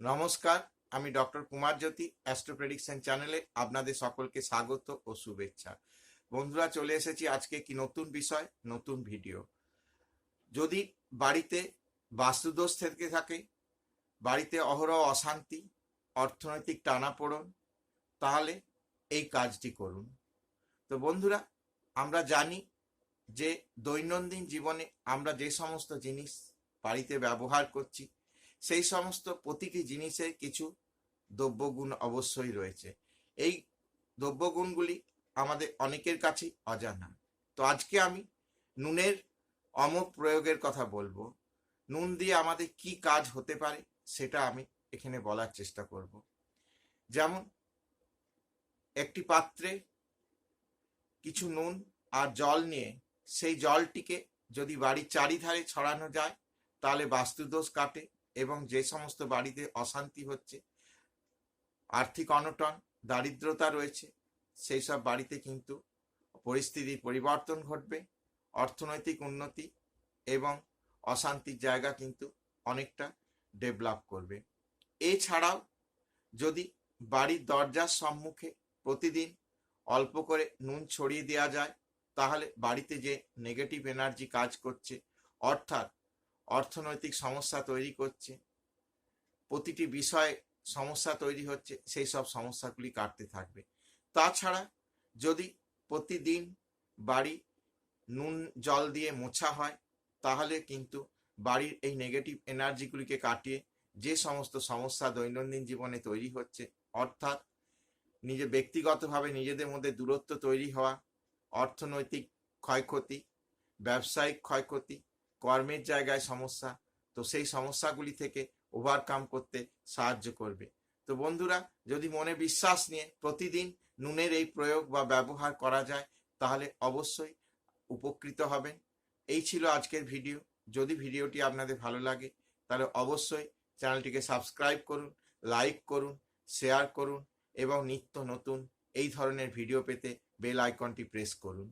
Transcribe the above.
নমস্কার, আমি doctor Kumar Jyoti, astro prediction চ্যানেলে আপনাদের সকলকে স্বাগত ও শুভেচ্ছা। বন্ধুরা, চলে এসেছি আজকে কি নতুন বিষয়, নতুন ভিডিও। যদি বাড়িতে বাস্তুদোষ থেকে থাকে, বাড়িতে অহরহ অশান্তি, অর্থনৈতিক টানাপোড়ন, তাহলে এই কাজটি করুন। তো বন্ধুরা, আমরা জানি যে দৈনন্দিন জীবনে আমরা যে সমস্ত জিনিস বাড়িতে ব্যবহার করছি সেই সমস্ত প্রতিটি জিনিসের কিছু দ্রব্যগুণ অবশ্যই রয়েছে। এই দ্রব্যগুণগুলি আমাদের অনেকের কাছেই অজানা। তো আজকে আমি নুনের অমোঘ প্রয়োগের কথা বলব। নুন দিয়ে আমাদের কি কাজ হতে পারে সেটা আমি এখানে বলার চেষ্টা করব। যেমন একটি পাত্রে কিছু নুন আর জল নিয়ে সেই জলটিকে যদি বাড়ির চারিধারে ছড়ানো যায়, তাহলে বাস্তুদোষ কাটে এবং যে সমস্ত বাড়িতে অশান্তি হচ্ছে, আর্থিক অনটন, দারিদ্রতা রয়েছে, সেই সব বাড়িতে কিন্তু পরিস্থিতির পরিবর্তন ঘটবে, অর্থনৈতিক উন্নতি এবং অশান্তির জায়গা কিন্তু অনেকটা ডেভেলপ করবে। এছাড়াও যদি বাড়ির দরজার সম্মুখে প্রতিদিন অল্প করে নুন ছড়িয়ে দেওয়া যায়, তাহলে বাড়িতে যে নেগেটিভ এনার্জি কাজ করছে, অর্থাৎ অর্থনৈতিক সমস্যা তৈরি করছে। প্রতিটি বিষয়ে সমস্যা তৈরি হচ্ছে, সেই সব সমস্যাগুলি কাটতে থাকবে। তাছাড়া যদি প্রতিদিন বাড়ি নুন, জল দিয়ে মোছা হয়, তাহলে কিন্তু বাড়ির এই নেগেটিভ এনার্জিগুলিকে কাটিয়ে যে সমস্ত সমস্যা দৈনন্দিন জীবনে তৈরি হচ্ছে, অর্থাৎ নিজে ব্যক্তিগতভাবে নিজেদের মধ্যে দূরত্ব তৈরি হওয়া, অর্থনৈতিক ক্ষয়ক্ষতি, ব্যবসায়িক ক্ষয়ক্ষতি কর্মের জায়গায় সমস্যা, তো সেই সমস্যাগুলি থেকে ওভারকাম করতে সাহায্য করবে। তো বন্ধুরা, যদি মনে বিশ্বাস নিয়ে প্রতিদিন নুনের এই প্রয়োগ বা ব্যবহার করা যায়, তাহলে অবশ্যই উপকৃত হবেন। এই ছিল আজকের ভিডিও যদি ভিডিওটি আপনাদের ভালো লাগে, তাহলে অবশ্যই চ্যানেলটিকে সাবস্ক্রাইব করুন লাইক করুন শেয়ার করুন এবং নিত্য নতুন এই ধরনের ভিডিও পেতে বেল আইকনটি প্রেস করুন।